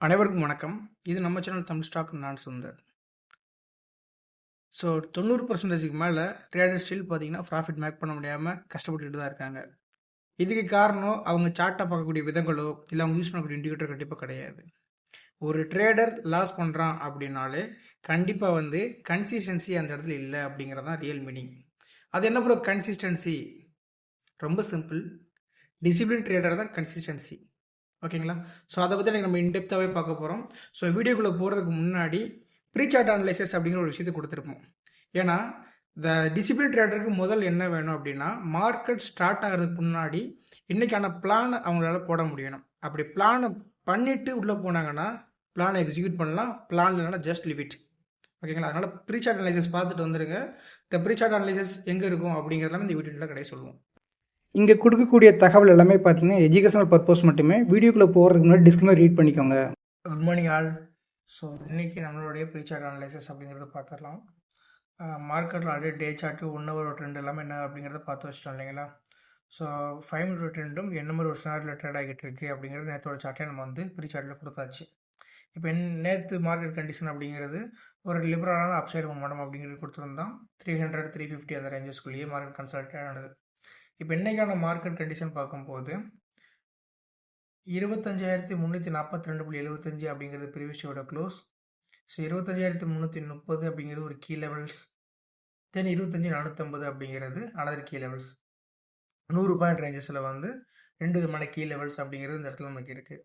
அனைவருக்கும் வணக்கம். இது நம்ம சேனல் தமிழ் ஸ்டாக் நான் சுந்தர். ஸோ தொண்ணூறு பர்சன்டேஜுக்கு மேலே ட்ரேடர் ஸ்டில் பார்த்தீங்கன்னா ப்ராஃபிட் மேக் பண்ண முடியாமல் கஷ்டப்பட்டுட்டு தான் இருக்காங்க. இதுக்கு காரணம் அவங்க சார்ட்டாக பார்க்கக்கூடிய விதங்களோ இல்லை அவங்க யூஸ் பண்ணக்கூடிய இண்டிகேட்டர் கண்டிப்பாக கிடையாது. ஒரு ட்ரேடர் லாஸ் பண்ணுறான் அப்படின்னாலே கண்டிப்பாக வந்து கன்சிஸ்டன்சி அந்த இடத்துல இல்லை அப்படிங்கிறது தான் ரியல் மீனிங் அது என்ன ப்ரோ கன்சிஸ்டன்சி ரொம்ப சிம்பிள் டிசிப்ளின் ட்ரேடர் தான் கன்சிஸ்டன்சி ஓகேங்களா? ஸோ அதை பற்றி எனக்கு நம்ம இன்டெப்த்தாகவே பார்க்க போகிறோம் ஸோ வீடியோக்குள்ளே போகிறதுக்கு முன்னாடி ப்ரீ சார்ட் அனலைசஸ் அப்படிங்கிற ஒரு விஷயத்தை கொடுத்துருப்போம். ஏன்னா இந்த டிசிப்ளின் ட்ரேடருக்கு முதல் என்ன வேணும் அப்படின்னா மார்க்கெட் ஸ்டார்ட் ஆகிறதுக்கு முன்னாடி இன்றைக்கான பிளான் அவங்களால போட முடியணும். அப்படி பிளானை பண்ணிவிட்டு உள்ளே போனாங்கன்னா பிளானை எக்ஸிக்யூட் பண்ணலாம். பிளான் இல்லைனா ஜஸ்ட் லிமிட் ஓகேங்களா? அதனால் ப்ரீ சார்ட் அனலைசஸ் பார்த்துட்டு வந்துருங்க. இந்த ப்ரீ சார்ட் அனலைசஸ் எங்கே இருக்கும் அப்படிங்கிறதெல்லாம் இந்த வீடியோவில் கிடையாது சொல்லுவோம். இங்கே கொடுக்கக்கூடிய தகவல் எல்லாமே பார்த்தீங்கன்னா எஜுகேஷனல் பர்பஸ் மட்டுமே வீடியோக்குள்ளே போகிறதுக்கு முன்னாடி டிஸ்கிளைமர் ரீட் பண்ணிக்கோங்க. குட் மார்னிங் ஆல் ஸோ இன்றைக்கி நம்மளுடைய ப்ரீ சார்ட் அனலைசஸ் அப்படிங்கிறத பார்த்துடலாம் மார்க்கெட்டில் already day chart one hour trend எல்லாமே என்ன அப்படிங்கிறத பார்த்து வச்சிட்டோம் இல்லைங்களா? ஸோ ஃபைவ் மினிட் ட்ரெண்டும் என்ன மாதிரி ஒரு சார்ட்டில் ட்ரேட் ஆகிட்டு இருக்குது அப்படிங்கிறது நேற்றோட சார்ட்டே நம்ம வந்து ப்ரீ சார்ட்டில் கொடுத்தாச்சு. இப்போ என் நேற்று மார்க்கெட் கண்டிஷன் அப்படிங்கிறது ஒரு லிபரலான அப்சைடு மூமெண்டம் அப்படிங்கிறது கொடுத்துருந்தோம் த்ரீ ஹண்ட்ரட் த்ரீ ஃபிஃப்டி அந்த ரேஞ்சஸ்குள்ளேயே மார்க்கெட் கன்சல்ட் ஆனது. இப்போ இன்றைக்கான மார்க்கெட் கண்டிஷன் பார்க்கும்போது இருபத்தஞ்சாயிரத்தி முந்நூற்றி நாற்பத்தி ரெண்டு புள்ளி எழுபத்தஞ்சு அப்படிங்கிறது ப்ரீவியஸோட க்ளோஸ் ஸோ இருபத்தஞ்சாயிரத்தி முந்நூற்றி முப்பது அப்படிங்கிறது ஒரு கீ லெவல்ஸ் தென் இருபத்தஞ்சி நானூற்றம்பது அப்படிங்கிறது அனதர் கீ லெவல்ஸ் நூறு பாயிண்ட் ரேஞ்சஸில் வந்து ரெண்டு விதமான கீ லெவல்ஸ் அப்படிங்கிறது இந்த இடத்துல நமக்கு இருக்குது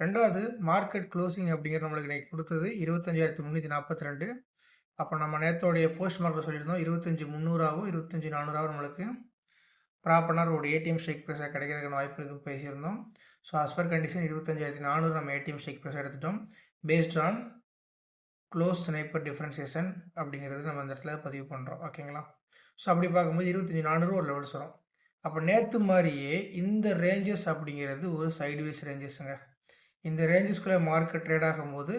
ரெண்டாவது மார்க்கெட் க்ளோசிங் அப்படிங்கிறது நம்மளுக்கு இன்றைக்கி கொடுத்தது இருபத்தஞ்சாயிரத்தி முந்நூற்றி நாற்பத்தி ரெண்டு. அப்போ நம்ம நேரத்தோடைய போஸ்ட் மார்க்கெட் சொல்லியிருந்தோம் இருபத்தஞ்சி முந்நூறாவும் இருபத்தஞ்சி நானூறாவும் நம்மளுக்கு ப்ராப்பரான ஒரு ஏடிஎம் ஸ்ட்ரைக் ப்ரைஸாக கிடைக்கிறதுக்கான வாய்ப்பு இருக்குது பேசியிருந்தோம். ஸோ அஸ் பர் கண்டிஷன் இருபத்தஞ்சாயிரத்தி நானூறு நம்ம ஏடிஎம் ஸ்ட்ரைக் ப்ரைஸ் எடுத்துட்டோம். Based on close sniper differentiation அப்படிங்கிறது நம்ம அந்த இடத்துல பதிவு பண்ணுறோம் ஓகேங்களா ஸோ அப்படி பார்க்கும்போது இருபத்தஞ்சி நானூறு ஒரு லெவல்ஸ் வரும் அப்போ நேற்று மாதிரியே இந்த ரேஞ்சஸ் அப்படிங்கிறது ஒரு சைடுவேஸ் ரேஞ்சஸுங்க இந்த ரேஞ்சஸ்குள்ளே மார்க்கெட் ட்ரேட் ஆகும்போது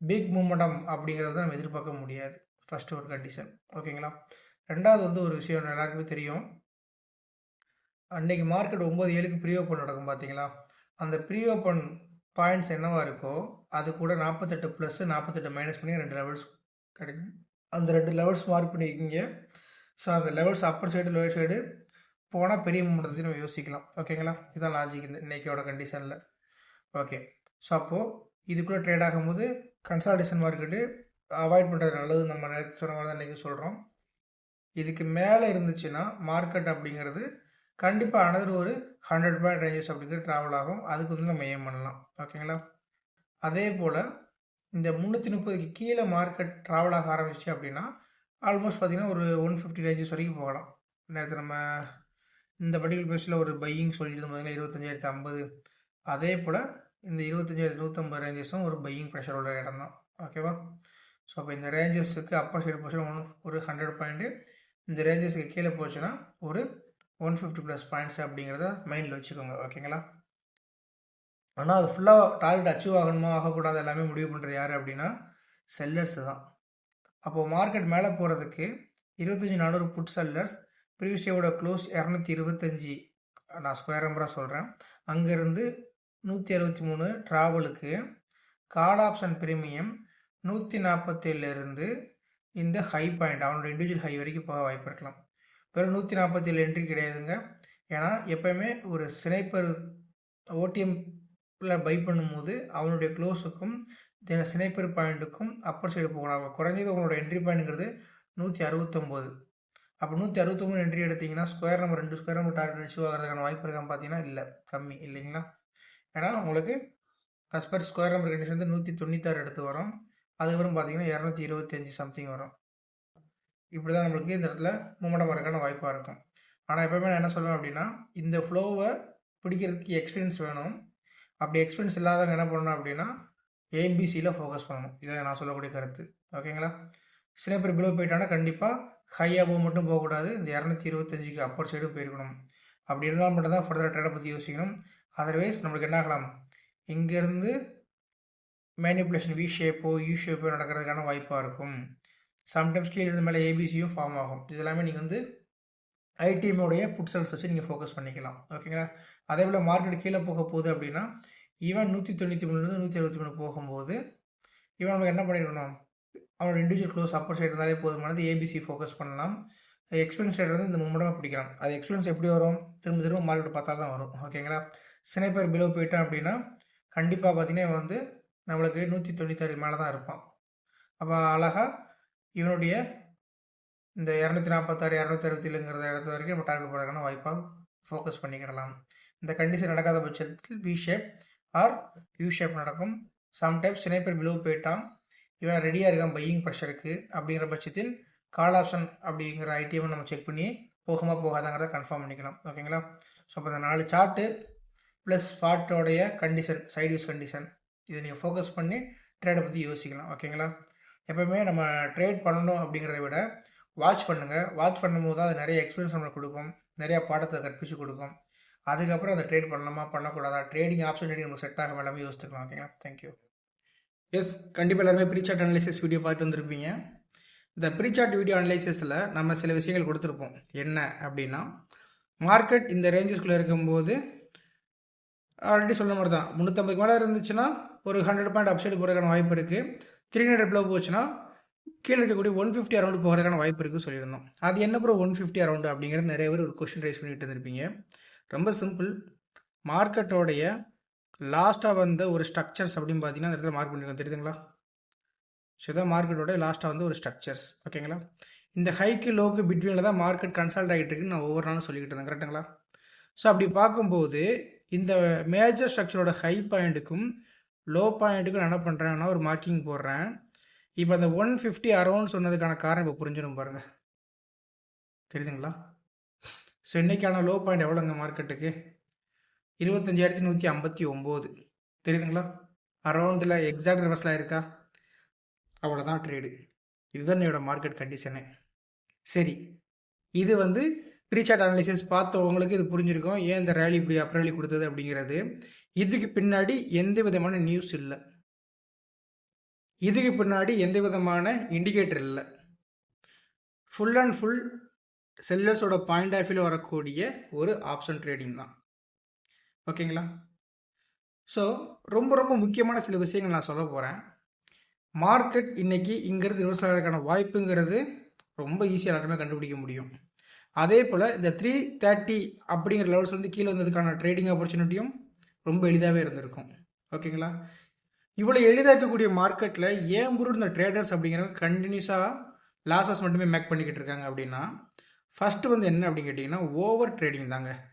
பிக் மூமெண்டம் அப்படிங்கிறத நம்ம எதிர்பார்க்க முடியாது. ஃபஸ்ட்டு ஒரு கண்டிஷன் ஓகேங்களா ரெண்டாவது வந்து ஒரு விஷயம் எல்லாருக்குமே தெரியும். அன்றைக்கி மார்க்கெட் ஒம்பது ஏழுக்கு ப்ரீ ஓப்பன் நடக்கும் பார்த்தீங்களா அந்த ப்ரீ ஓப்பன் பாயிண்ட்ஸ் என்னவா இருக்கோ அது கூட நாற்பத்தெட்டு ப்ளஸ் நாற்பத்தெட்டு மைனஸ் பண்ணி ரெண்டு லெவல்ஸ் கிடைக்கும் அந்த ரெண்டு லெவல்ஸ் மார்க் பண்ணிக்கிங்க. ஸோ அந்த levels upper side lower side போனால் பெரிய மூமெண்ட்டத்தையும் நம்ம யோசிக்கலாம். ஓகேங்களா இதுதான் லாஜிக் இந்த இன்றைக்கியோட கண்டிஷனில் ஓகே ஸோ அப்போது இதுக்குள்ளே ட்ரேட் ஆகும்போது கன்சால்டேஷன் மார்க்கெட்டு அவாய்ட் பண்ணுறது நல்லது. நம்ம நேரத்தில் சொன்ன மாதிரி தான் இன்றைக்கி சொல்கிறோம் இதுக்கு மேலே இருந்துச்சுன்னா மார்க்கெட் அப்படிங்கிறது கண்டிப்பாக அனதர் ஒரு ஹண்ட்ரட் பாயிண்ட் ரேஞ்சஸ் அப்படிங்கிற ட்ராவல் ஆகும். அதுக்கு வந்து நம்ம ஏம் பண்ணலாம். ஓகேங்களா அதே போல் இந்த முந்நூற்றி முப்பதுக்கு கீழே மார்க்கெட் ட்ராவல் ஆக ஆரம்பிச்சு அப்படின்னா ஆல்மோஸ்ட் பார்த்திங்கன்னா ஒரு ஒன் ஃபிஃப்டி ரேஞ்சஸ் வரைக்கும் போகலாம். நேற்று நம்ம இந்த பர்டிகுலர் பேஸில் ஒரு பையிங் சொல்லிட்டு பார்த்தீங்கன்னா இருபத்தஞ்சாயிரத்தி ஐம்பது. அதே போல் இந்த இருபத்தஞ்சாயிரத்தி நூற்றம்பது ரேஞ்சஸும் ஒரு பையிங் ப்ரெஷர் உள்ள இடம் தான். ஓகேவா ஸோ அப்போ இந்த ரேஞ்சஸுக்கு அப்பர் சைடு போச்சுன்னா ஒன் ஒரு ஹண்ட்ரட் பாயிண்ட்டு இந்த ரேஞ்சஸுக்கு கீழே போச்சுன்னா ஒரு ஒன் ஃபிஃப்டி ப்ளஸ் பாயிண்ட்ஸ் அப்படிங்கிறத மைண்டில் வச்சுக்கோங்க ஓகேங்களா ஆனால் அது ஃபுல்லாக டார்கெட் அச்சீவ் ஆகணுமா ஆகக்கூடாது எல்லாமே முடிவு பண்ணுறது யார் அப்படின்னா செல்லர்ஸ் தான். அப்போது மார்க்கெட் மேலே போகிறதுக்கு இருபத்தஞ்சி நானூறு புட் செல்லர்ஸ் ப்ரீவியஸ் டேவோட க்ளோஸ் இரநூத்தி இருபத்தஞ்சி நான் ஸ்கொயர் நம்பராக சொல்கிறேன் அங்கேருந்து நூற்றி அறுபத்தி மூணு ட்ராவலுக்கு கால் ஆப்ஷன் ப்ரீமியம் நூற்றி நாற்பத்தேழுலேருந்து இந்த ஹை பாயிண்ட் அவனோட இண்டிவிஜுவல் ஹை வரைக்கும் போக வாய்ப்பு இருக்கலாம். வெறும் நூற்றி நாற்பத்தி ஏழு என்ட்ரி கிடையாதுங்க. ஏன்னா எப்போயுமே ஒரு ஸ்னைப்பர் ஓடிஎம்ல பை பண்ணும்போது அவனுடைய க்ளோஸுக்கும் ஸ்னைப்பர் பாயிண்ட்டுக்கும் அப்பர் சைடு போகலாம் குறைஞ்சது உங்களோட என்ட்ரி பாயிண்ட்ங்கிறது நூற்றி அறுபத்தொம்போது அப்போ நூற்றி அறுபத்தொம்பது என்ட்ரி எடுத்திங்கன்னா ஸ்கொயர் நம்பர் ரெண்டு ஸ்கொயர் நம்பர் டார்கெட் அடிச்சு ஆகிறதுக்கான வாய்ப்பு இருக்கான்னு பார்த்தீங்கன்னா இல்லை. கம்மி இல்லைங்களா? ஏன்னா உங்களுக்கு அஸ்பர் ஸ்கொயர் நம்பர் கண்டிஷன் வந்து நூற்றி தொண்ணூத்தாறு எடுத்து வரும். அதுக்கப்புறம் பார்த்தீங்கன்னா இரநூத்தி இருபத்தஞ்சி சம்திங் வரும். இப்படி தான் நம்மளுக்கு இந்த இடத்துல மூமெண்டம் வரக்கான வாய்ப்பாக இருக்கும். ஆனால் எப்போயுமே நான் என்ன சொல்லுவேன் அப்படின்னா இந்த ஃப்ளோவை பிடிக்கிறதுக்கு எக்ஸ்பீரியன்ஸ் வேணும். அப்படி எக்ஸ்பீரியன்ஸ் இல்லாதவங்க என்ன பண்ணணும் அப்படின்னா ஏபிசியில் ஃபோக்கஸ் பண்ணணும். இதை நான் சொல்லக்கூடிய கருத்து. ஓகேங்களா சில பேர் பிலோ போயிட்டானா கண்டிப்பாக ஹையாக போக மட்டும் போகக்கூடாது. இந்த இரநூத்தி இருபத்தஞ்சிக்கு அப்பர் சைடும் போயிருக்கணும். அப்படி இருந்தால் மட்டும் தான் ஃபர்தர் ட்ரேடை பற்றி யோசிக்கணும். அதர்வைஸ் நம்மளுக்கு என்ன ஆகலாம்? இங்கேருந்து மேனிப்புலேஷன் வி ஷேப்போ யூ ஷேப்போ நடக்கிறதுக்கான வாய்ப்பாக இருக்கும். சம்டைம்ஸ் கீழே இருந்த மேலே ஏபிசியும் ஃபார்ம் ஆகும். இது எல்லாமே நீங்கள் வந்து ஐடிஎம்மோடைய புட் செல்ஸ் வச்சு நீங்கள் ஃபோக்கஸ் பண்ணிக்கலாம். ஓகேங்களா அதே போல் மார்க்கெட் கீழே போக போகுது அப்படின்னா ஈவன் நூற்றி தொண்ணூற்றி மூணுலேருந்து நூற்றி அறுபத்தி மூணு போகும்போது இவன் நமக்கு என்ன பண்ணிடணும்? அவனோட இண்டிவிஜுவல் க்ளோஸ் அப்பர் சைடு இருந்தாலே போதுமானது ஏபிசி ஃபோக்கஸ் பண்ணலாம். எக்ஸ்பீரியன்ஸ் ரேட் வந்து இந்த மூமெண்ட்டாக பிடிக்கலாம். அது எக்ஸ்பீரியன்ஸ் எப்படி வரும்? திரும்ப திரும்ப மார்க்கெட் பார்த்தா தான் வரும் ஓகேங்களா சினைப்பேர் பிலோ போயிட்டான் அப்படின்னா கண்டிப்பாக பார்த்தீங்கன்னா இவன் வந்து நம்மளுக்கு நூற்றி தொண்ணூத்தாறு மேலே தான் இருப்பான். அப்போ அழகாக இவனுடைய இந்த இரநூத்தி நாற்பத்தாறு இரநூத்தி அறுபத்திலுங்கிற இடத்து வரைக்கும் நம்ம டார்கெட் போடுறதுக்கான வாய்ப்பாக ஃபோக்கஸ் பண்ணிக்கிடலாம். இந்த கண்டிஷன் நடக்காத பட்சத்தில் V shape or U shape நடக்கும். சம்டைம்ஸ் ஸ்னைப்பர் பிலோ போயிட்டான். இவன் ரெடியாக இருக்கான் பையிங் ப்ரெஷருக்கு அப்படிங்கிற பட்சத்தில் கால் ஆப்ஷன் அப்படிங்கிற ஐடிஎம் நம்ம செக் பண்ணி போகுமா போகாதாங்கிறத கன்ஃபார்ம் பண்ணிக்கலாம். ஓகேங்களா ஸோ அப்போ இந்த நாலு சார்ட்டு ப்ளஸ் ஸ்பாட்டோடைய கண்டிஷன் சைட் யூஸ் கண்டிஷன் இதை நீங்கள் ஃபோக்கஸ் பண்ணி ட்ரேடை பற்றி யோசிக்கலாம். ஓகேங்களா எப்போவுமே நம்ம ட்ரேட் பண்ணணும் அப்படிங்கிறத விட வாட்ச் பண்ணுங்கள் வாட்ச் பண்ணும்போது தான் அது நிறைய எக்ஸ்பீரியன்ஸ் நம்மளுக்கு கொடுக்கும். நிறைய பாடத்தை கற்பிச்சு கொடுக்கும். அதுக்கப்புறம் அந்த ட்ரேட் பண்ணலாமா பண்ணக்கூடாதா? ட்ரேடிங் ஆப்ஷன் ட்ரேடிங் நமக்கு செட் ஆகும் எல்லாமே யோசிச்சுக்கலாம் ஓகேங்களா தேங்க்யூ எஸ் கண்டிப்பாக எல்லாருமே ப்ரீசார்ட் அனலைசிஸ் வீடியோ பார்த்துட்டு வந்திருப்பீங்க. இந்த ப்ரீசார்ட் வீடியோ அனலைசிஸில் நம்ம சில விஷயங்கள் கொடுத்துருப்போம். என்ன அப்படின்னா மார்க்கெட் இந்த ரேஞ்சஸ்குள்ளே இருக்கும்போது ஆல்ரெடி சொன்ன மாதிரி தான் முந்நூற்றம்பதுக்கு மேலே இருந்துச்சுன்னா ஒரு ஹண்ட்ரட் பாயிண்ட் அப்சைடு போகிறதுக்கான வாய்ப்பு இருக்குது த்ரீ ஹண்ட்ரட் ப்ளோ போச்சுன்னா கீழே இருக்கக்கூடிய ஒன் ஃபிஃப்டி அரௌண்ட் போகிறதுக்கான வாய்ப்பு இருக்குது சொல்லியிருந்தோம். அது என்ன ப்ரோ ஒன் ஃபிஃப்டி அரௌண்ட் அப்படிங்கிறது நிறைய பேர் ஒரு கொஷின் ரைஸ் பண்ணிட்டு இருந்திருப்பீங்க. ரொம்ப சிம்பிள் மார்க்கெட்டோடைய லாஸ்ட்டாக வந்த ஒரு ஸ்ட்ரக்சர்ஸ் அப்படின்னு பார்த்தீங்கன்னா அந்த இடத்துல மார்க் பண்ணியிருக்கோம் தெரியுதுங்களா? ஸோ இதான் மார்க்கெட்டோட லாஸ்ட்டாக வந்து ஒரு ஸ்ட்ரக்சர்ஸ் ஓகேங்களா இந்த ஹைக்கு லோக்கு பிட்வீனில் தான் மார்க்கெட் கன்சல்ட் ஆகிட்டு இருக்குன்னு நான் ஒவ்வொரு நாளும் சொல்லிக்கிட்டு இருந்தேன். கரெக்டுங்களா ஸோ அப்படி பார்க்கும்போது இந்த மேஜர் ஸ்ட்ரக்சரோட ஹை பாயிண்ட்டுக்கும் லோ பாயிண்ட்டுக்கு நான் என்ன பண்ணுறேன்னா ஒரு மார்க்கிங் போடுறேன். இப்போ அந்த ஒன் ஃபிஃப்டி அரௌண்ட் சொன்னதுக்கான காரணம் இப்போ புரிஞ்சிடும் பாருங்கள் தெரியுதுங்களா? ஸோ இன்றைக்கான லோ பாயிண்ட் எவ்வளோங்க மார்க்கெட்டுக்கு இருபத்தஞ்சாயிரத்தி நூற்றி ஐம்பத்தி ஒம்பது. தெரியுதுங்களா? அரௌண்டில் எக்ஸாக்ட் ரிவர்ஸில் இருக்கா? அவ்வளோதான் ட்ரேடு இதுதான் என்னோடய மார்க்கெட் கண்டிஷனு சரி. இது வந்து ப்ரீசார்ட் அனாலிசிஸ் பார்த்தவங்களுக்கு இது புரிஞ்சிருக்கும். ஏன் இந்த ரேலி இப்படி அப்ரேலி கொடுத்தது அப்படிங்கிறது. இதுக்கு பின்னாடி எந்த விதமான நியூஸ் இல்லை. இதுக்கு பின்னாடி எந்த விதமான இண்டிகேட்டர் இல்லை. ஃபுல் அண்ட் ஃபுல் செல்லர்ஸோட பாயிண்ட் ஆஃப் வியூவில் வரக்கூடிய ஒரு ஆப்ஷன் ட்ரேடிங் தான். ஓகேங்களா ஸோ ரொம்ப ரொம்ப முக்கியமான சில விஷயங்கள் நான் சொல்ல போகிறேன் மார்க்கெட் இன்னைக்கு இங்கேருந்து ரிவர்ஸ் ஆகிறதுக்கான வாய்ப்புங்கிறது ரொம்ப ஈஸியாக எல்லாருமே கண்டுபிடிக்க முடியும். அதே போல் இந்த த்ரீ தேர்ட்டி அப்படிங்கிற லெவல்ஸ் வந்து கீழே வந்ததுக்கான ட்ரேடிங் ஆப்பர்ச்சுனிட்டியும் ரொம்ப எளிதாகவே இருந்திருக்கும். ஓகேங்களா இவ்வளோ எளிதாக இருக்கக்கூடிய மார்க்கெட்டில் ஏன் குரு இந்த ட்ரேடர்ஸ் அப்படிங்கிறவங்க கண்டினியூஸாக லாசஸ் மட்டுமே மேக் பண்ணிக்கிட்டு இருக்காங்க அப்படின்னா ஃபஸ்ட்டு வந்து என்ன அப்படின்னு கேட்டிங்கன்னா ஓவர் ட்ரேடிங் தாங்க.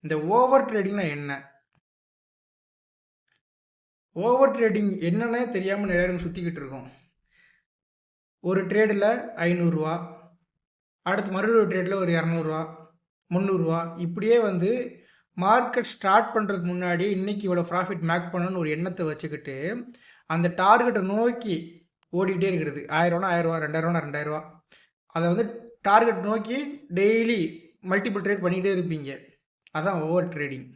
இந்த ஓவர் ட்ரேடிங்னா என்ன? ஓவர் ட்ரேடிங் என்னன்னே தெரியாமல் நிறைய சுற்றிக்கிட்டு இருக்கோம். ஒரு ட்ரேடில் ஐநூறுரூவா அடுத்து மறுபடியும் ட்ரேட்டில் ட்ரேடில் ஒரு இரநூறுவா முந்நூறுரூவா இப்படியே வந்து மார்க்கெட் ஸ்டார்ட் பண்ணுறதுக்கு முன்னாடி இன்றைக்கி இவ்வளோ ப்ராஃபிட் மேக் பண்ணணும்னு ஒரு எண்ணத்தை வச்சுக்கிட்டு அந்த டார்கெட்டை நோக்கி ஓடிக்கிட்டே இருக்கிறது. ஆயிரரூவா ஆயிரரூவா ரெண்டாயிரரூவா ரெண்டாயிரரூவா அதை வந்து டார்கெட் நோக்கி டெய்லி மல்டிபிள் ட்ரேட் பண்ணிகிட்டே இருப்பீங்க. அதான் ஓவர் ட்ரேடிங்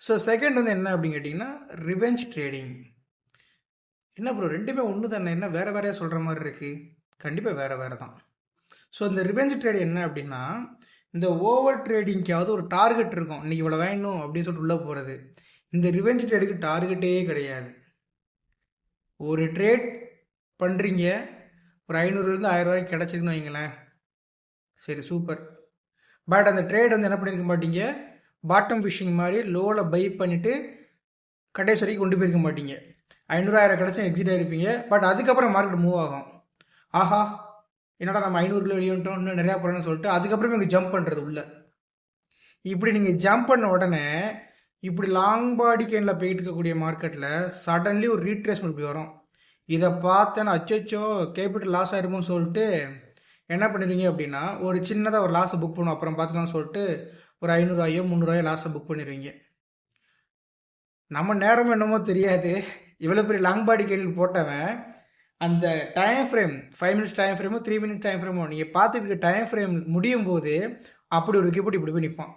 ஸோ செகண்ட் வந்து என்ன அப்படின்னு கேட்டிங்கன்னா ரிவெஞ்ச் ட்ரேடிங் என்ன ப்ரோ ரெண்டுமே ஒன்று தானே என்ன வேறு வேறையாக சொல்கிற மாதிரி இருக்குது கண்டிப்பாக வேறு வேறு தான் ஸோ இந்த ரிவெஞ்ச் ட்ரேட் என்ன அப்படின்னா இந்த ஓவர் ட்ரேடிங்க்காவது ஒரு டார்கெட் இருக்கும். இன்றைக்கி இவ்வளோ வேணும் அப்படின்னு சொல்லிட்டு உள்ளே போகிறது இந்த ரிவெஞ்ச் ட்ரேடுக்கு டார்கெட்டே கிடையாது. ஒரு ட்ரேட் பண்ணுறீங்க ஒரு ஐநூறுலேருந்து ஆயிரம் ரூபாய்க்கு கிடச்சிருக்குன்னு வைங்களேன். சரி சூப்பர் பட் அந்த ட்ரேட் வந்து என்ன பண்ணியிருக்க மாட்டீங்க? பாட்டம் ஃபிஷிங் மாதிரி லோவில் பை பண்ணிவிட்டு கடைசி வரைக்கும் கொண்டு போயிருக்க மாட்டீங்க. ஐநூறாயிரம் கிடச்சும் எக்ஸிட் ஆகிருப்பீங்க பட் அதுக்கப்புறம் மார்க்கெட் மூவ் ஆகும். ஆஹா என்னடா நம்ம ஐநூறு கிலோ வெளியிட்டோம் இன்னும் நிறையா போகிறோன்னு சொல்லிட்டு அதுக்கப்புறம் இங்கே ஜம்ப் பண்ணுறது உள்ள. இப்படி நீங்கள் ஜம்ப் பண்ண உடனே இப்படி லாங் பாடி கேனில் போயிட்டு இருக்கக்கூடிய மார்க்கெட்டில் சடன்லி ஒரு ரீட்ரேஸ்மெண்ட் இப்படி வரும். இதை பார்த்தேன்னா அச்சோ கேபிட்டல் லாஸ் ஆகிருமோன்னு சொல்லிட்டு என்ன பண்ணிடுவீங்க அப்படின்னா ஒரு சின்னதாக ஒரு லாஸை புக் பண்ணுவோம் அப்புறம் பார்த்துக்கலாம்னு சொல்லிட்டு ஒரு ஐநூறுவாயோ முந்நூறுவாயோ லாஸை புக் பண்ணிடுவீங்க. நம்ம நேரம் என்னமோ தெரியாது. இவ்வளோ பெரிய லாங் பாடி கேள்வி போட்டவன் அந்த time frame five minutes time ஃப்ரேமோ three minutes time ஃப்ரேமோ நீங்கள் பார்த்துட்டு இருக்க டைம் ஃப்ரேம் முடியும் போது அப்படி ஒரு கிப்படி இப்படி போய் நிற்பான்.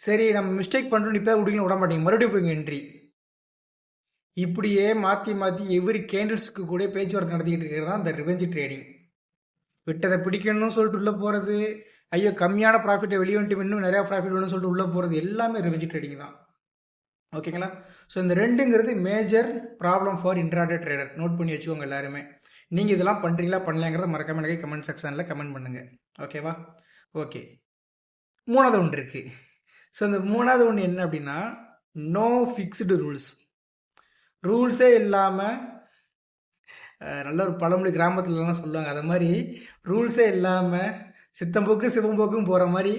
சரி நம்ம மிஸ்டேக் பண்ணுறோம் இப்போ குடிக்கணும் விட மாட்டீங்க மறுபடியும் போய்ங்க என்ட்ரி இப்படியே மாற்றி மாற்றி எவ்ரி கேண்டில்ஸுக்கு கூட பேச்சுவார்த்தை நடத்திக்கிட்டு இருக்கிறது தான் இந்த ரிவெஞ்ச் ட்ரேடிங் விட்டதை பிடிக்கணும்னு சொல்லிட்டு உள்ளே போகிறது ஐயோ கம்மியான ப்ராஃபிட்டை வெளியே வந்துட்டு இன்னும் நிறையா ப்ராஃபிட் வேணும்னு சொல்லிட்டு உள்ளே போகிறது எல்லாமே ரெவென்யூ ட்ரேடிங் தான். ஓகேங்களா? ஸோ இந்த ரெண்டுங்கிறது major problem for intraday trader note பண்ணி வச்சுக்கோங்க எல்லாருமே. நீங்கள் இதெல்லாம் பண்ணுறீங்களா பண்ணலாங்கிறத மறக்காம எனக்கு கமெண்ட் செக்ஷனில் கமெண்ட் பண்ணுங்கள் ஓகேவா? ஓகே. மூணாவது ஒன்று இருக்குது ஸோ இந்த மூணாவது ஒன்று என்ன அப்படின்னா நோ ஃபிக்ஸ்டு ரூல்ஸ் ரூல்ஸே இல்லாமல் நல்ல ஒரு பழமொழி கிராமத்துலலாம் சொல்லுவாங்க. அதை மாதிரி ரூல்ஸே இல்லாமல் சித்தம்போக்கு சிவம்போக்கும் போகிற மாதிரி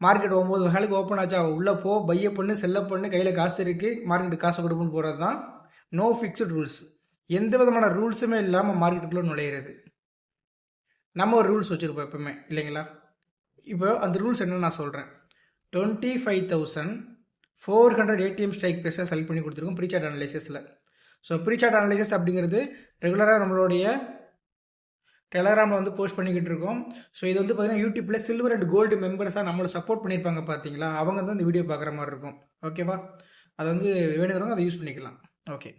மார்க்கெட் ஒம்பது வகைகளுக்கு ஓப்பன் ஆச்சா உள்ளே போ பைய பண்ணு செல்ல பண்ணு கையில் காசு இருக்குது மார்க்கெட்டுக்கு காசு கொடுப்புன்னு போகிறது தான் நோ ஃபிக்ஸ்டு ரூல்ஸ் எந்த விதமான ரூல்ஸுமே இல்லாமல் மார்க்கெட்டுக்குள்ளே நுழையிறது. நம்ம ஒரு ரூல்ஸ் வச்சுருப்போம் எப்பவுமே இல்லைங்களா? இப்போ அந்த ரூல்ஸ் என்னன்னு நான் சொல்கிறேன் twenty five thousand four hundred ATM strike ப்ரைஸாக sell பண்ணி கொடுத்துருக்கோம் ப்ரீசார்ட் அனலைசஸில் ஸோ ப்ரீசார்ட் அனலைசஸ் அப்படிங்கிறது ரெகுலராக நம்மளுடைய டெலகிராமில் வந்து போஸ்ட் பண்ணிக்கிட்டு இருக்கோம். ஸோ இது வந்து பார்த்தீங்கன்னா யூடியூப்பில் சில்வர் அண்ட் கோல்டு மெம்பர்ஸாக நம்மளை சப்போர்ட் பண்ணியிருப்பாங்க பார்த்தீங்களா அவங்க தான் இந்த வீடியோ பார்க்குற மாதிரி இருக்கும். ஓகேவா அதை வந்து வேணுங்கிறவங்க அதை யூஸ் பண்ணிக்கலாம். ஓகே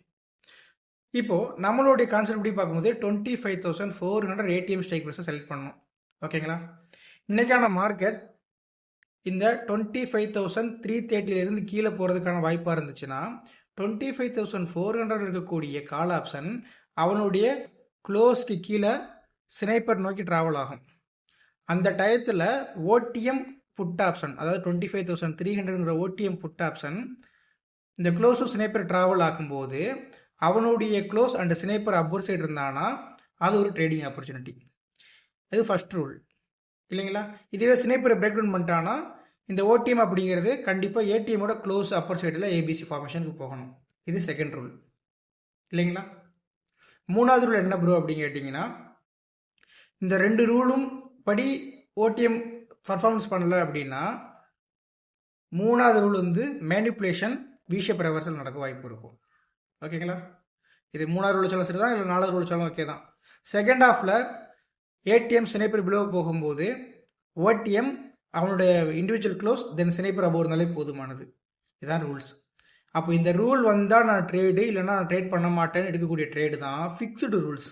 இப்போது நம்மளுடைய கான்செப்ட் எப்படி பார்க்கும்போது twenty five thousand four hundred ATM strike ப்ரைஸை செலக்ட் பண்ணணும். ஓகேங்களா இன்றைக்கான மார்க்கெட் இந்த டுவெண்ட்டி ஃபைவ் தௌசண்ட் த்ரீ தேர்ட்டிலேருந்து கீழே போகிறதுக்கான வாய்ப்பாக இருந்துச்சுன்னா twenty five thousand four hundred இருக்கக்கூடிய கால் ஆப்ஷன் அவனுடைய க்ளோஸ்க்கு கீழே ஸ்னைப்பர் நோக்கி ட்ராவல் ஆகும். அந்த டயத்தில் ஓடிஎம் புட் ஆப்ஷன் அதாவது டுவெண்ட்டி ஃபைவ் தௌசண்ட் த்ரீ ஹண்ட்ரட்ங்கிற ஓடிஎம் புட் ஆப்ஷன் இந்த க்ளோஸ் டு ஸ்னைப்பர் ட்ராவல் ஆகும்போது அவனுடைய close and sniper upper side இருந்தானா அது ஒரு ட்ரேடிங் ஆப்பர்ச்சுனிட்டி இது ஃபஸ்ட் ரூல் இல்லைங்களா? இதுவே ஸ்னைப்பரை பிரேக் டவுன் பண்ணிட்டானா இந்த ஓடிஎம் அப்படிங்கிறது கண்டிப்பாக ஏடிஎம்மோட க்ளோஸ் அப்பர் சைடில் ஏபிசி ஃபார்மேஷனுக்கு போகணும். இது செகண்ட் ரூல் இல்லைங்களா? மூணாவது ரூல் என்ன ப்ரோ அப்படின்னு கேட்டிங்கன்னா இந்த ரெண்டு ரூலும் படி ஓடிஎம் பர்ஃபார்மன்ஸ் பண்ணலை அப்படின்னா மூணாவது ரூல் வந்து மேனிப்புலேஷன் வீஷப் ரெவர்சல் நடக்க வாய்ப்பு இருக்கும். ஓகேங்களா இது மூணாவது ரூல் சொல்ல சரி தான் இல்லை நாலாவது ரூல் சொல்ல ஓகே தான் செகண்ட் ஹாஃபில் ஏடிஎம் சினைப்பர் பிலோ போகும்போது ஓடிஎம் அவனுடைய individual close then sniper above இருந்தாலே போதுமானது. இதுதான் ரூல்ஸ் அப்போ இந்த ரூல் வந்தால் நான் ட்ரேடு இல்லைனா நான் ட்ரேட் பண்ண மாட்டேன்னு எடுக்கக்கூடிய ட்ரேடு தான் ஃபிக்ஸ்டு ரூல்ஸ்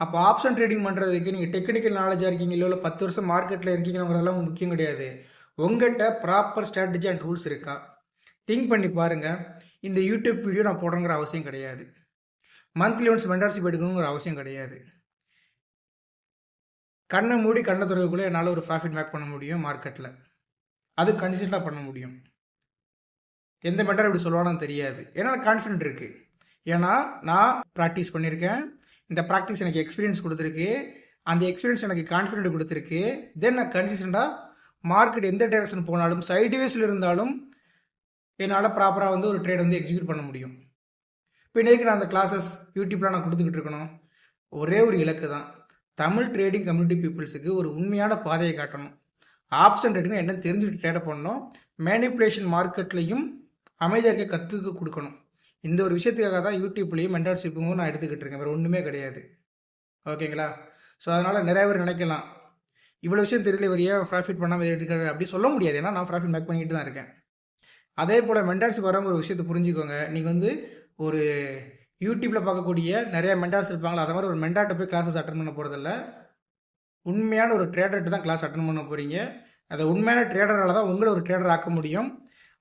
அப்போ ஆப்ஷன் ட்ரேடிங் பண்ணுறதுக்கு நீங்கள் டெக்னிக்கல் நாலேஜாக இருக்கீங்க இல்லை பத்து வருஷம் மார்க்கெட்டில் இருக்கீங்கிறதெல்லாம் முக்கியம் கிடையாது. உங்கள்கிட்ட ப்ராப்பர் ஸ்ட்ராட்டஜி அண்ட் ரூல்ஸ் இருக்கா? திங்க் பண்ணி பாருங்கள் இந்த யூடியூப் வீடியோ நான் போடணுங்கிற அவசியம் கிடையாது. மந்த்லி ஒன்ஸ் மென்டர்ஷிப் எடுக்கணுங்கிற அவசியம் கிடையாது. கண்ணை மூடி கண்ணை துறவுக்குள்ளே என்னால் ஒரு ப்ராஃபிட் மேக் பண்ண முடியும் மார்க்கெட்டில் அது கன்சிஸ்டண்டாக பண்ண முடியும். எந்த மெட்டர் இப்படி சொல்லுவானு தெரியாது. ஏன்னா கான்ஃபிடென்ட் இருக்குது ஏன்னா நான் ப்ராக்டிஸ் பண்ணியிருக்கேன். இந்த ப்ராக்டிஸ் எனக்கு எக்ஸ்பீரியன்ஸ் கொடுத்துருக்கு. அந்த எக்ஸ்பீரியன்ஸ் எனக்கு கான்ஃபிடென்ட் கொடுத்துருக்கு. தென் நான் கன்சிஸ்டண்டாக மார்க்கெட் எந்த டைரக்ஷன் போனாலும் சைடுவேஸில் இருந்தாலும் என்னால் ப்ராப்பராக வந்து ஒரு ட்ரேட் வந்து எக்ஸிக்யூட் பண்ண முடியும். இப்போ இன்றைக்கி நான் அந்த கிளாஸஸ் யூடியூப்பில் நான் கொடுத்துக்கிட்டு இருக்கணும். ஒரே ஒரு இலக்கு தான். தமிழ் ட்ரேடிங் கம்யூனிட்டி பீப்புள்ஸுக்கு ஒரு உண்மையான பாதையை காட்டணும். ஆப்ஷன் ட்ரேடிங் என்ன தெரிஞ்சுட்டு ட்ரேட பண்ணணும். மேனிப்புலேஷன் மார்க்கெட்லேயும் அமைதியாக கற்றுக்க கொடுக்கணும். இந்த ஒரு விஷயத்துக்காக தான் யூடியூப்லேயும் மென்டர்ஷிப்பும் நான் எடுத்துக்கிட்டு இருக்கேன் வேறு ஒன்றுமே கிடையாது. ஓகேங்களா? ஸோ அதனால் நிறைய பேர் நினைக்கலாம். இவ்வளோ விஷயம் தெரியல இவர் ஏன் ப்ராஃபிட் பண்ணாமல் எடுக்கிறாரு அப்படி சொல்ல முடியாது. ஏன்னா நான் ப்ராஃபிட் மேக் பண்ணிட்டு தான் இருக்கேன். அதே போல் மென்டர்ஷிப் வரவங்க ஒரு விஷயத்தை புரிஞ்சுக்கோங்க. நீங்கள் வந்து ஒரு யூடியூப்பில் பார்க்கக்கூடிய நிறைய மென்டார்ஸ் இருப்பாங்களா? அதை மாதிரி ஒரு மென்டார்ட்ட போய் கிளாஸஸ் அட்டன் பண்ண போகிறதில்ல உண்மையான ஒரு ட்ரேடர்கிட்ட தான் கிளாஸ் அட்டன் பண்ண போகிறீங்க அதை உண்மையான ட்ரேடரால் தான் உங்களை ஒரு ட்ரேடர் ஆக்க முடியும்.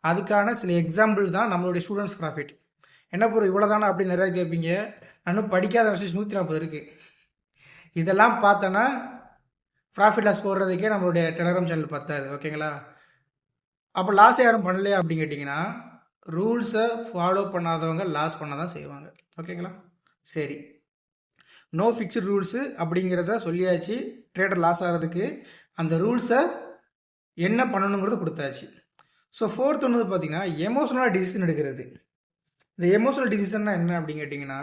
அதுக்கான சில எக்ஸாம்பிள் தான் நம்மளுடைய ஸ்டூடெண்ட்ஸ் ப்ராஃபிட் என்ன பொருள் இவ்வளோ தானே அப்படின்னு நிறையா கேட்பீங்க நானும் படிக்காத விஷயம் நூற்றி நாற்பது இருக்குது இதெல்லாம் பார்த்தோன்னா ப்ராஃபிட் லாஸ் போடுறதுக்கே நம்மளுடைய டெலகிராம் சேனல் பத்தாது ஓகேங்களா அப்போ லாஸ் யாரும் பண்ணலையா அப்படின்னு கேட்டிங்கன்னா ரூல்ஸை ஃபாலோ பண்ணாதவங்க லாஸ் பண்ண தான் செய்வாங்க ஓகேங்களா சரி. நோ ஃபிக்ஸ்டு ரூல்ஸு அப்படிங்கிறத சொல்லியாச்சு ட்ரேடர் லாஸ் ஆகிறதுக்கு அந்த ரூல்ஸை என்ன பண்ணணுங்கிறத கொடுத்தாச்சு. ஸோ ஃபோர்த் ஒன்று பார்த்தீங்கன்னா எமோஷனலாக டிசிஷன் எடுக்கிறது. இந்த எமோஷனல் டிசிஷன்னா என்ன அப்படின்னு கேட்டிங்கன்னா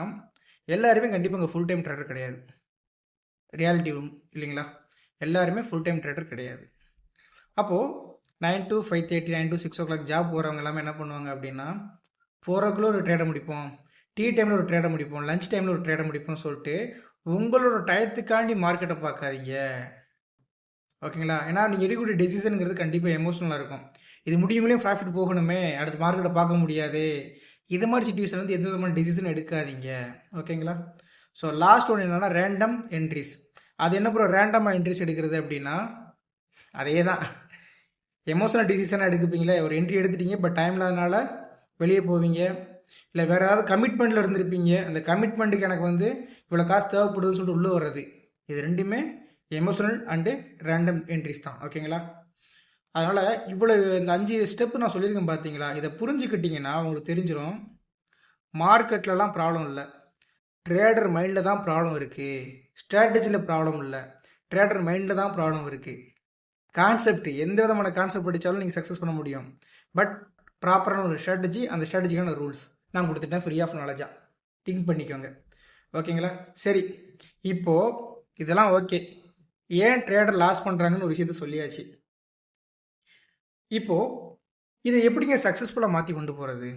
எல்லாருமே கண்டிப்பாக இங்கே ஃபுல் டைம் ட்ரேடர் கிடையாது ரியாலிட்டி இல்லைங்களா? எல்லாருமே ஃபுல் டைம் ட்ரேடர் கிடையாது. அப்போது nine to five thirty nine to six o'clock job போகிறவங்க எல்லாமே என்ன பண்ணுவாங்க அப்படின்னா போகிறக்குள்ள ஒரு ட்ரேடை முடிப்போம் டீ டைமில் ஒரு ட்ரேடை முடிப்போம் லஞ்ச் டைமில் ஒரு ட்ரேடை முடிப்போம்னு சொல்லிட்டு உங்களோட டயத்துக்காண்டி மார்க்கெட்டை பார்க்காதீங்க. ஓகேங்களா? ஏன்னா நீங்கள் எடுக்கக்கூடிய டெசிஷனுங்கிறது கண்டிப்பாக எமோஷனலாக இருக்கும். இது முடியுங்களையும் ப்ராஃபிட் போகணுமே அடுத்த மார்க்கெட்டை பார்க்க முடியாது. இது மாதிரி சுச்சுவேஷன் வந்து எந்த விதமான டிசிஷன் எடுக்காதீங்க. ஓகேங்களா ஸோ லாஸ்ட் ஒன்று என்னென்னா ரேண்டம் என்ட்ரிஸ் அது என்ன ப்ரோ ரேண்டமாக என்ட்ரிஸ் எடுக்கிறது அப்படின்னா அதே தான் எமோஷனல் டிசிஷனாக எடுக்குப்பீங்களே ஒரு என்ட்ரி எடுத்துட்டீங்க பட் டைம் இல்லாதனால வெளியே போவீங்க. இல்லை வேறு ஏதாவது கமிட்மெண்ட்டில் இருந்திருப்பீங்க. அந்த கமிட்மெண்ட்டுக்கு எனக்கு வந்து இவ்வளோ காசு தேவைப்படுதுன்னு சொல்லிட்டு உள்ளே வர்றது. இது ரெண்டுமே எமோஷனல் அண்டு ரேண்டம் என்ட்ரிஸ் தான். ஓகேங்களா அதனால் இவ்வளவு இந்த அஞ்சு ஸ்டெப்பு நான் சொல்லியிருக்கேன் பார்த்தீங்களா இதை புரிஞ்சுக்கிட்டிங்கன்னா உங்களுக்கு தெரிஞ்சிடும் மார்க்கெட்லலாம் ப்ராப்ளம் இல்லை. ட்ரேடர் மைண்டில் தான் ப்ராப்ளம் இருக்குது ஸ்ட்ராட்டஜியில் ப்ராப்ளம் இல்லை. ட்ரேடர் மைண்டில் தான் ப்ராப்ளம் இருக்குது கான்செப்ட் எந்த விதமான கான்செப்ட் படித்தாலும் நீங்கள் சக்ஸஸ் பண்ண முடியும். பட் ப்ராப்பரான ஒரு ஸ்ட்ராட்டஜி அந்த ஸ்ட்ராட்டஜிக்கான ரூல்ஸ் நான் கொடுத்துட்டேன் ஃப்ரீ ஆஃப் நாலேஜாக திங்க் பண்ணிக்கோங்க. ஓகேங்களா? சரி. இப்போது இதெல்லாம் ஓகே ஏன் ட்ரேடர் லாஸ் பண்ணுறாங்கன்னு ஒரு விஷயத்த சொல்லியாச்சு. இப்போது இதை எப்படிங்க சக்ஸஸ்ஃபுல்லாக மாற்றி கொண்டு போகிறது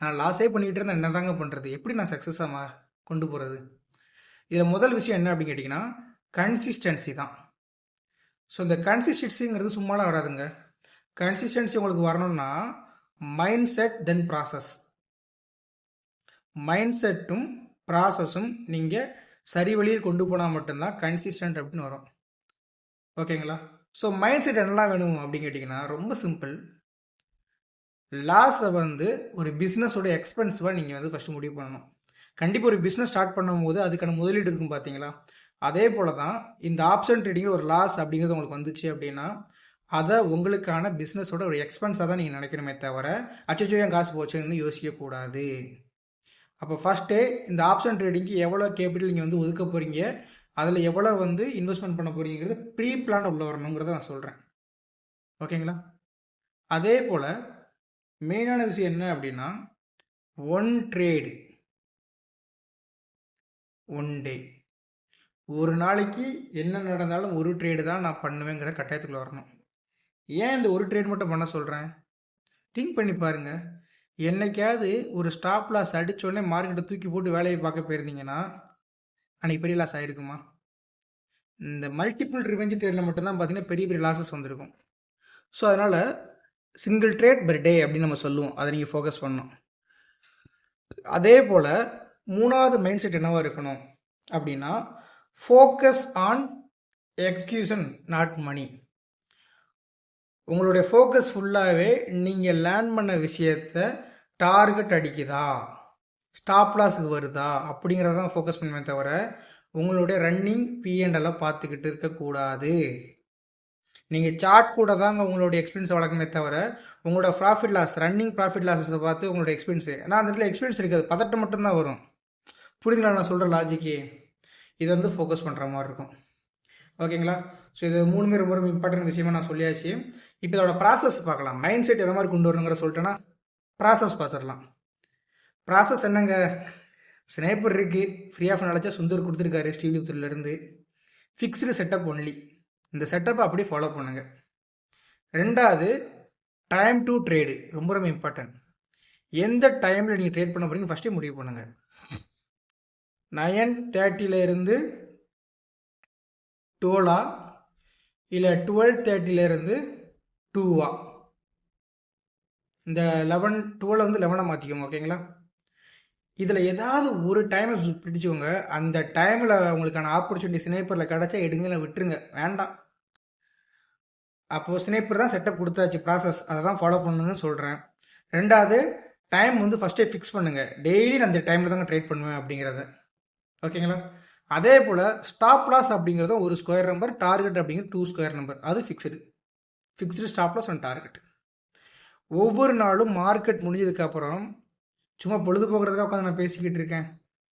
நான் லாஸே பண்ணிக்கிட்டு இருந்தேன் என்ன தாங்க பண்ணுறது எப்படி நான் சக்ஸஸாக மா கொண்டு போகிறது இதில் முதல் விஷயம் என்ன அப்படின்னு கேட்டிங்கன்னா கன்சிஸ்டன்சி தான். ஸோ இந்த கன்சிஸ்டன்சிங்கிறது சும்மாலாம் வராதுங்க. கன்சிஸ்டன்சி உங்களுக்கு வரணும்னா mind set then process mind செட்டும் ப்ராசஸும் நீங்கள் சரி வழியில் கொண்டு போனால் மட்டும்தான் கன்சிஸ்டன்ட் அப்படின்னு வரும். ஓகேங்களா ஸோ மைண்ட் செட் என்னெல்லாம் வேணும் அப்படின்னு கேட்டிங்கன்னா ரொம்ப சிம்பிள் லாஸை வந்து ஒரு பிஸ்னஸோட எக்ஸ்பென்சிவாக நீங்கள் வந்து ஃபஸ்ட்டு முடிவு பண்ணணும். கண்டிப்பாக ஒரு பிஸ்னஸ் ஸ்டார்ட் பண்ணும்போது அதுக்கான முதலீடு இருக்கும் பார்த்தீங்களா? அதே போல் தான் இந்த ஆப்ஷன் ட்ரேடிங்கில் ஒரு லாஸ் அப்படிங்கிறது உங்களுக்கு வந்துச்சு அப்படின்னா அதை உங்களுக்கான பிஸ்னஸோட ஒரு எக்ஸ்பென்ஸாக தான் நீங்கள் நினைக்கணுமே தவிர அச்சோ என் காசு போச்சுன்னு யோசிக்கக்கூடாது அப்போ ஃபஸ்ட்டே இந்த ஆப்ஷன் ட்ரேடிங்க்கு எவ்வளோ கேபிட்டல் நீங்கள் வந்து ஒதுக்க போகிறீங்க அதில் எவ்வளோ வந்து இன்வெஸ்ட்மெண்ட் பண்ண போகிறீங்கிறது ப்ரீ பிளான் உள்ள வரணுங்கிறத நான் சொல்கிறேன் ஓகேங்களா? அதே போல் மெயினான விஷயம் என்ன அப்படின்னா ஒன் ட்ரேடு ஒன் டே ஒரு நாளைக்கு என்ன நடந்தாலும் ஒரு ட்ரேடு தான் நான் பண்ணுவேங்கிற கட்டாயத்துக்குள்ள வரணும். ஏன் இந்த ஒரு ட்ரேட் மட்டும் பண்ண சொல்கிறேன் திங்க் பண்ணி பாருங்கள் என்னைக்காவது ஒரு ஸ்டாப் லாஸ் அடித்தோடனே மார்க்கெட்டை தூக்கி போட்டு வேலையை பார்க்க போயிருந்தீங்கன்னா அன்றைக்கி பெரிய லாஸ் ஆகிருக்குமா இந்த மல்டிபிள் ரிவெஞ்ச் ட்ரேடில் மட்டும்தான் பார்த்தீங்கன்னா பெரிய பெரிய லாஸஸ் வந்திருக்கும். ஸோ அதனால் சிங்கிள் ட்ரேட் பர் டே அப்படின்னு நம்ம சொல்லுவோம். அதை நீங்கள் ஃபோக்கஸ் பண்ணோம் அதே போல் மூணாவது மைண்ட் செட் என்னவாக இருக்கணும்? அப்படின்னா focus on execution not money உங்களுடைய ஃபோக்கஸ் ஃபுல்லாகவே நீங்கள் லேர்ன் பண்ண விஷயத்த டார்கெட் அடிக்குதா? ஸ்டாப் லாஸுக்கு வருதா? அப்படிங்கிறத தான் ஃபோக்கஸ் பண்ணுமே தவிர உங்களுடைய ரன்னிங் பிஎன்டெல்லாம் பார்த்துக்கிட்டு இருக்கக்கூடாது நீங்கள் சார்ட் கூட தாங்க உங்களுடைய எக்ஸ்பீரியன்ஸ் வளர்க்கணுமே தவிர உங்களோட ப்ராஃபிட் லாஸ் ரன்னிங் ப்ராஃபிட் லாஸஸை பார்த்து உங்களோட எக்ஸ்பீரியன்ஸ் ஏன்னா அந்த இடத்துல எக்ஸ்பீரியன்ஸ் இருக்காது. பதட்டம் மட்டும்தான் வரும். புரியுதுங்களா? நான் சொல்கிற லாஜிக்கு இதை வந்து ஃபோக்கஸ் பண்ணுற மாதிரி இருக்கும். ஓகேங்களா? ஸோ இது மூணுமே ரொம்ப ரொம்ப இம்பார்ட்டன்ட் விஷயமா நான் சொல்லியாச்சு. இப்போ இதோட ப்ராசஸ் பார்க்கலாம். மைண்ட் செட் எதை மாதிரி கொண்டு வரணுங்கிற சொல்லிட்டேன்னா ப்ராசஸ் பார்த்துடலாம். ப்ராசஸ் என்னங்க? ஸ்னேப்பர் இருக்குது ஃப்ரீ ஆஃப் நாலேஜாக சுந்தர் கொடுத்துருக்காரு ஸ்ரீவில்லிபுத்தூர்லேருந்து ஃபிக்ஸ்டு செட்டப் ஒன்லி இந்த செட்டப்பை அப்படியே ஃபாலோ பண்ணுங்க. ரெண்டாவது டைம் டு ட்ரேடு ரொம்ப ரொம்ப இம்பார்ட்டன்ட் எந்த டைமில் நீங்கள் ட்ரேட் பண்ண போகிறீங்க ஃபஸ்ட்டே முடிவு பண்ணுங்கள் நயன் தேர்ட்டியிலேருந்து டுவெலா இல்லை டுவெல் தேர்ட்டிலேருந்து டூவா இந்த லெவன் டுவெல் வந்து லெவனாக மாற்றிக்கோங்க ஓகேங்களா இதில் ஏதாவது ஒரு டைமை பிடிச்சவங்க அந்த டைமில் உங்களுக்கான ஆப்பர்ச்சுனிட்டி ஸ்னேப்பரில் கிடச்சா எடுங்க விட்டுருங்க. வேண்டாம். அப்போது ஸ்னேப்பர் தான் செட்டப் கொடுத்தாச்சு ப்ராசஸ் அதை தான் ஃபாலோ பண்ணுங்கன்னு சொல்கிறேன் ரெண்டாவது டைம் வந்து ஃபஸ்ட்டே ஃபிக்ஸ் பண்ணுங்கள் டெய்லி நான் அந்த டைமில் தாங்க ட்ரேட் பண்ணுவேன் அப்படிங்கிறத. ஓகேங்களா? அதே போல் ஸ்டாப் லாஸ் அப்படிங்கிறது ஒரு ஸ்கொயர் நம்பர் டார்கெட் அப்படிங்கிறது டூ ஸ்கொயர் நம்பர் அது fixed fixed stop loss and target ஒவ்வொரு நாளும் மார்க்கெட் முடிஞ்சதுக்கப்புறம் சும்மா பொழுதுபோக்குறதுக்காக உட்காந்து நான் பேசிக்கிட்டு இருக்கேன்.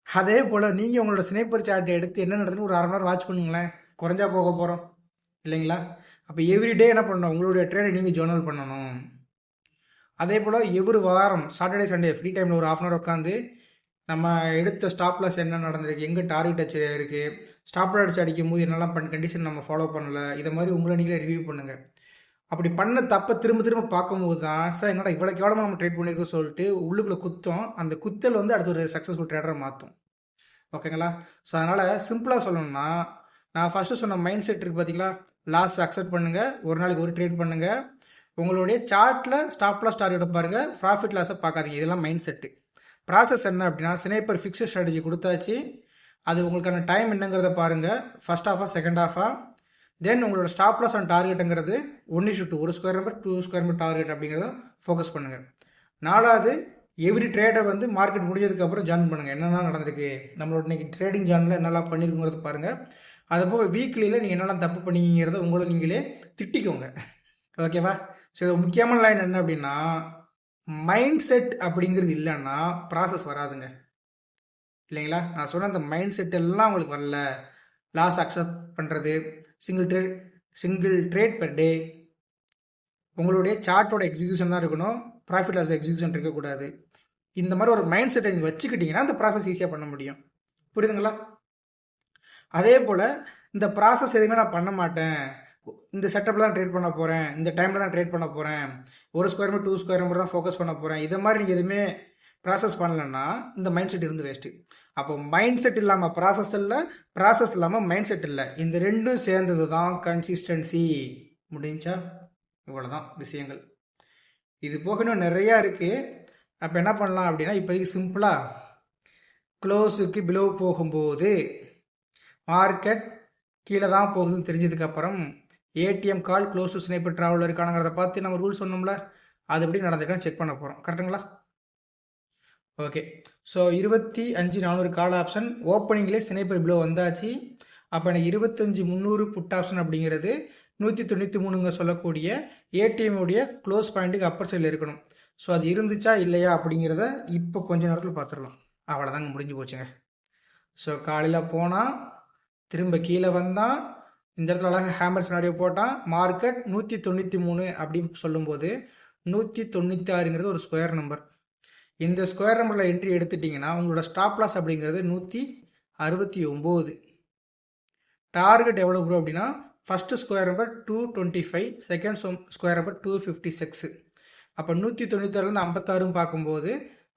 அதே போல் நீங்கள் உங்களோட ஸ்னேப்பர் சாட்டை எடுத்து என்ன நடக்குதுன்னு ஒரு அரை மணி நேரம் வாட்ச் பண்ணுங்களேன். குறைஞ்சா போக போகிறோம் இல்லைங்களா? அப்போ எவ்ரிடே என்ன பண்ணணும்? உங்களுடைய ட்ரேடை நீங்கள் ஜேர்னல் பண்ணணும். அதே போல் எவ்வொரு வாரம் சாட்டர்டே சண்டே ஃப்ரீ டைமில் ஒரு ஆஃப் அன் ஹவர் உட்காந்து நம்ம எடுத்த ஸ்டாப் லாஸ் என்ன நடந்திருக்கு? எங்கே டார்கெட் அச்சு இருக்குது ஸ்டாப் லாஸ் அடிக்கும் போது என்னெல்லாம் பண் கண்டிஷன் நம்ம ஃபாலோ பண்ணலை? இதை மாதிரி உங்களை நீங்களே ரிவ்யூ பண்ணுங்கள் அப்படி பண்ண தப்பை திரும்ப திரும்ப பார்க்கும்போது தான் சார் என்னடா இவ்வளோ கேவலமாக நம்ம ட்ரேட் பண்ணியிருக்கோம் சொல்லிட்டு உள்ளுக்குள்ளே குத்தம் அந்த குத்தல் வந்து அடுத்த ஒரு சக்ஸஸ்ஃபுல் ட்ரேடரை மாற்றும் ஓகேங்களா ஸோ அதனால் சிம்பிளாக சொல்லணும்னா நான் ஃபஸ்ட்டு சொன்ன மைண்ட் செட் இருக்குது பார்த்தீங்களா லாஸ் அக்செப்ட் பண்ணுங்கள் ஒரு நாளைக்கு ஒரு ட்ரேட் பண்ணுங்கள் உங்களுடைய சார்ட்டில் ஸ்டாப் லாஸ் டார்கெட் பாருங்கள் ப்ராஃபிட் லாஸை பார்க்காதீங்க. இதெல்லாம் மைண்ட் செட்டு ப்ராசஸ் என்ன அப்படின்னா ஸ்னேப்பர் ஃபிக்ஸட் ஸ்ட்ராட்டஜி கொடுத்தாச்சு. அது உங்களுக்கான டைம் என்னங்கிறத பாருங்கள் ஃபஸ்ட் ஆஃபா செகண்ட் ஆஃபா தென் உங்களோட ஸ்டாப் லாஸ் அண்ட் டார்கெட்டுங்கிறது ஒன் இஷ்யூ டூ ஒரு square number two square number target அப்படிங்கிறத ஃபோக்கஸ் பண்ணுங்கள் நாலாவது எவ்ரி ட்ரேடை வந்து மார்க்கெட் முடிஞ்சதுக்கப்புறம் ஜாயின் பண்ணுங்கள் என்னென்ன நடந்திருக்கு? நம்மளோட இன்றைக்கி ட்ரேடிங் ஜானில் என்னெல்லாம் பண்ணியிருக்குங்கிறத பாருங்கள் அதுபோக வீக்லியில் நீங்கள் என்னெல்லாம் தப்பு பண்ணிங்கிறத உங்களை நீங்களே திட்டிக்கோங்க. ஓகேவா ஸோ முக்கியமான லைன் என்ன அப்படின்னா மைண்ட் செட் அப்படிங்கிறது இல்லைன்னா ப்ராசஸ் வராதுங்க. இல்லைங்களா? நான் சொன்ன அந்த மைண்ட் செட் எல்லாம் உங்களுக்கு வரல. லாஸ் அக்செப்ட் பண்ணுறது single trade single trade per day உங்களுடைய சார்ட்டோட எக்ஸிக்யூஷன் தான் இருக்கணும். ப்ராஃபிட் லாஸ் எக்ஸிக்யூஷன் இருக்கக்கூடாது. இந்த மாதிரி ஒரு மைண்ட் செட்டை நீங்கள் வச்சுக்கிட்டிங்கன்னா அந்த ப்ராசஸ் ஈஸியாக பண்ண முடியும். புரியுதுங்களா? அதே போல் இந்த ப்ராசஸ் எதுவுமே நான் பண்ண மாட்டேன். இந்த செட்டப்பில் தான் ட்ரேட் பண்ண போகிறேன் இந்த டைமில் தான் ட்ரேட் பண்ண போகிறேன் ஒரு square meter two square meter தான் ஃபோக்கஸ் பண்ண போகிறேன் இதை மாதிரி நீங்கள் எதுவுமே ப்ராசஸ் பண்ணலன்னா இந்த மைண்ட் செட் இருந்து வேஸ்ட்டு அப்போ மைண்ட் செட் இல்லாமல் ப்ராசஸ் இல்லை ப்ராசஸ் இல்லாமல் மைண்ட் செட் இல்லை. இந்த ரெண்டும் சேர்ந்தது தான் கன்சிஸ்டன்சி முடிஞ்சா? இவ்வளோதான் விஷயங்கள். இது போக இன்னும் நிறையா இருக்குது அப்போ என்ன பண்ணலாம் அப்படின்னா இப்போதைக்கு சிம்பிளாக க்ளோஸுக்கு பிலோ போகும்போது மார்க்கெட் கீழே தான் போகுதுன்னு தெரிஞ்சதுக்கப்புறம் ATM call close to sniper travel இருக்கானுங்கிறத பார்த்து நம்ம ரூல் சொன்னோம்ல அது எப்படி நடந்திருக்கான்னு செக் பண்ண போகிறோம் கரெக்டுங்களா ஓகே ஸோ இருபத்தி அஞ்சு நானூறு கால் ஆப்ஷன் ஓப்பனிங்லேயே ஸ்னைப்பர் பிலோ வந்தாச்சு. அப்போ எனக்கு இருபத்தஞ்சி முந்நூறு புட் ஆப்ஷன் அப்படிங்கிறது நூற்றி தொண்ணூற்றி மூணுங்க சொல்லக்கூடிய ஏடிஎம்முடைய க்ளோஸ் பாயிண்ட்டுக்கு அப்பர் சைடில் இருக்கணும். ஸோ அது இருந்துச்சா இல்லையா அப்படிங்கிறத இப்போ கொஞ்ச நேரத்தில் பார்த்துடலாம் அவ்வளோதாங்க முடிஞ்சு போச்சுங்க. ஸோ காலையில் போனால் திரும்ப கீழே வந்தால் இந்த இடத்துல அழகாக ஹேமர் சினாடியோ போட்டான் மார்க்கெட் நூற்றி தொண்ணூற்றி மூணு அப்படின்னு சொல்லும்போது நூற்றி தொண்ணூற்றி ஆறுங்கிறது ஒரு ஸ்கொயர் நம்பர் இந்த ஸ்கொயர் நம்பரில் என்ட்ரி எடுத்துட்டிங்கன்னா உங்களோட ஸ்டாப் லாஸ் அப்படிங்கிறது நூற்றி அறுபத்தி ஒம்பது. டார்கெட் எவ்வளோ ப்ரோ அப்படின்னா first square number two twenty five second square number two fifty six அப்போ நூற்றி தொண்ணூத்தாறுலேருந்து ஐம்பத்தாறுன்னு பார்க்கும்போது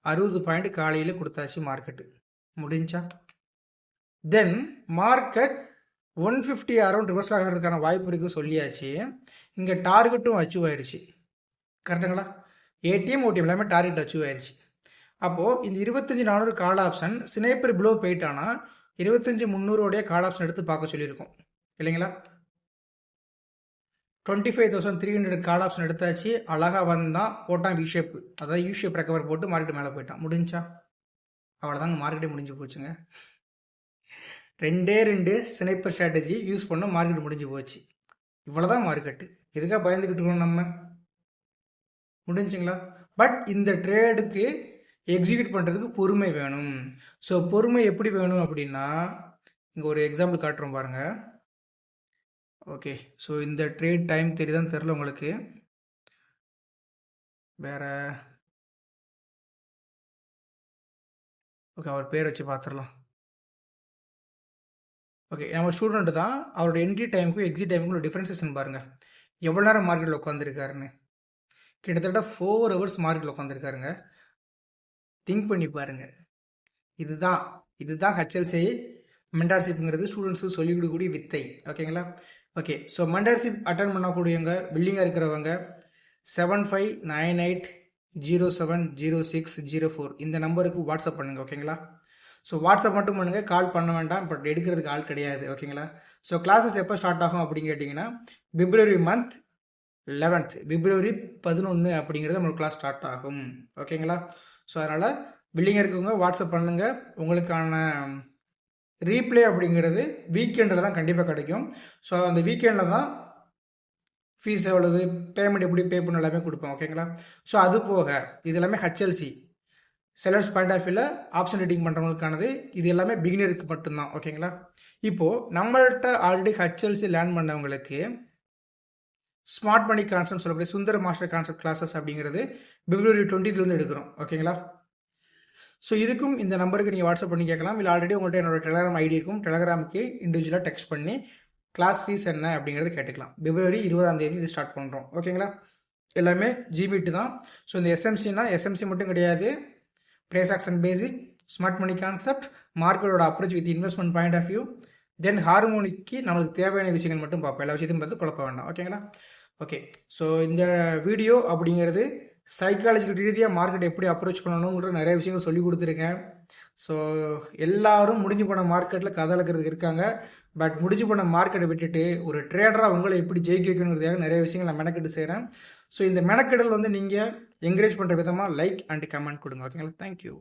அறுபது பாயிண்ட் காலையில் கொடுத்தாச்சு மார்க்கெட்டு முடிஞ்சா? Then market one fifty around reverse ஆகிறதுக்கான வாய்ப்பு இருக்குது சொல்லியாச்சு. இங்கே டார்கெட்டும் அச்சீவ் ஆயிடுச்சு கரெக்டுங்களா ஏடிஎம் ஓடிஎம் எல்லாமே டார்கெட் அச்சீவ் ஆயிடுச்சு அப்போது இந்த இருபத்தஞ்சி நானூறு கால் ஆப்ஷன் சினேப்பர் பிலோ போயிட்டானா இருபத்தஞ்சி முந்நூறுடைய கால் ஆப்ஷன் எடுத்து பார்க்க சொல்லியிருக்கோம். இல்லைங்களா? Twenty five thousand three hundred call option எடுத்தாச்சு அழகாக வந்தான் போட்டான் வி ஷேப் அதாவது யூ ஷேப் ரெக்கவர் போட்டு மார்க்கெட் மேலே போயிட்டான். முடிஞ்சா? அவ்வளோதாங்க மார்க்கெட்டே முடிஞ்சு போச்சுங்க. ரெண்டே ரெண்டு ஸ்னைப்பர் ஸ்ட்ராட்டஜி யூஸ் பண்ண மார்க்கெட் முடிஞ்சு போச்சு. இவ்வளோதான் மார்க்கெட்டு எதுக்காக பயந்துக்கிட்டு இருக்கணும் நம்ம? முடிஞ்சுங்களா? பட் இந்த ட்ரேடுக்கு எக்ஸிக்யூட் பண்ணுறதுக்கு பொறுமை வேணும். ஸோ பொறுமை எப்படி வேணும் அப்படின்னா இங்கே ஒரு எக்ஸாம்பிள் காட்டுறோம் பாருங்கள் ஓகே ஸோ இந்த ட்ரேட் டைம் தெரியுதான்னு தெரில உங்களுக்கு. வேறு ஓகே அவர் பேர் வச்சு பார்த்துடலாம் ஓகே நம்ம ஸ்டூடெண்ட் தான் அவரோட என்ட்ரி டைமுக்கும் எக்ஸிட் டைமுக்கும் டிஃப்ரென்சேஷன் பாருங்கள் எவ்வளோ நேரம் மார்க்கெட்டில் உட்காந்துருக்காருன்னு கிட்டத்தட்ட ஃபோர் ஹவர்ஸ் மார்க்கெட்டில் உட்காந்துருக்காருங்க திங்க் பண்ணி பாருங்கள் இதுதான். இதுதான் ஹெச்எல்சி மென்டார்ஷிப்புங்கிறது ஸ்டூடெண்ட்ஸுக்கு சொல்லிக் கொடுக்கக்கூடிய வித்தை. ஓகேங்களா ஓகே ஸோ மண்டர்ஷிப் அட்டன் பண்ணக்கூடியவங்க வில்லிங்காக இருக்கிறவங்க seven five nine eight zero seven zero six zero four இந்த நம்பருக்கு வாட்ஸ்அப் பண்ணுங்கள் ஓகேங்களா ஸோ வாட்ஸ்அப் மட்டும் பண்ணுங்கள் கால் பண்ண வேண்டாம். பட் எடுக்கிறதுக்கு ஆள் கிடையாது ஓகேங்களா ஸோ கிளாஸஸ் எப்போ ஸ்டார்ட் ஆகும் அப்படின்னு கேட்டிங்கன்னா பிப்ரவரி மந்த் லெவன்த் பிப்ரவரி பதினொன்று அப்படிங்கிறது நம்மளுக்கு கிளாஸ் ஸ்டார்ட் ஆகும் ஓகேங்களா ஸோ அதனால் வில்லிங்காக இருக்கவங்க வாட்ஸ்அப் பண்ணுங்கள் உங்களுக்கான ரீப்ளே அப்படிங்கிறது வீக்கெண்டில் தான் கண்டிப்பாக கிடைக்கும். ஸோ அந்த வீக்கெண்டில் தான் ஃபீஸ் எவ்வளவு பேமெண்ட் எப்படி பே பண்ண எல்லாமே கொடுப்போம். ஓகேங்களா ஸோ அது போக இது எல்லாமே ஹெச்எல்சி செலர்ஸ் பாயிண்ட் ஆஃப் வியூவில் ஆப்ஷன் ரீடிங் பண்ணுறவங்களுக்கானது இது எல்லாமே பிகினருக்கு மட்டும்தான். ஓகேங்களா இப்போது நம்மள்கிட்ட ஆல்ரெடி ஹெச்எல்சி லேர்ன் பண்ணவங்களுக்கு ஸ்மார்ட் மணி கான்செப்ட் சொல்லக்கூடிய சுந்தர மாஸ்டர் கான்செப்ட் கிளாஸஸ் அப்படிங்கிறது பிப்ரவரி டுவெண்ட்டிலேருந்து எடுக்கிறோம். ஓகேங்களா ஸோ இதுக்கும் இந்த நம்பருக்கு நீங்கள் வாட்ஸ்அப் பண்ணி கேட்கலாம். இல்லை ஆல்ரெடி உங்கள்கிட்ட என்னோட டெலகிராம் ஐடி இருக்கும். டெலகிராமுக்கு இண்டிவிஜுவலாக டெக்ஸ்ட் பண்ணி கிளாஸ் ஃபீஸ் என்ன அப்படிங்கிறத கேட்டுக்கலாம். பிப்ரவரி இருபதாம் தேதி இது ஸ்டார்ட் பண்ணுறோம் ஓகேங்களா எல்லாமே ஜிபிட்டு தான். ஸோ இந்த எஸ்எம்சினா எஸ்எம்சி மட்டும் கிடையாது. Price action basic smart money concept மார்க்கெட்டோட approach with investment point of view then ஹார்மோனிக்கு நம்மளுக்கு தேவையான விஷயங்கள் மட்டும் பார்ப்போம். எல்லா விஷயத்தையும் பார்த்து குழப்ப வேண்டாம். ஓகேங்களா ஓகே ஸோ இந்த வீடியோ அப்படிங்கிறது சைக்காலஜிக்கல் ரீதியாக மார்க்கெட் எப்படி அப்ரோச் பண்ணணுங்கிற நிறைய விஷயங்கள் சொல்லி கொடுத்துருக்கேன். ஸோ எல்லாரும் முடிஞ்சு போன மார்க்கெட்டில் கதலக்கிறதுக்கு இருக்காங்க. பட் முடிஞ்சு போன மார்க்கெட்டை விட்டுட்டு ஒரு ட்ரேடராக உங்களை எப்படி ஜெயிக்க வைக்கணுங்கிறதுக்காக நிறைய விஷயங்கள் நான் மெனக்கெட்டு செய்கிறேன் ஸோ இந்த மெனக்கெடல் வந்து நீங்கள் என்கரேஜ் பண்ணுற விதமாக லைக் அண்ட் கமெண்ட் கொடுங்க. ஓகேங்களா தேங்க்யூ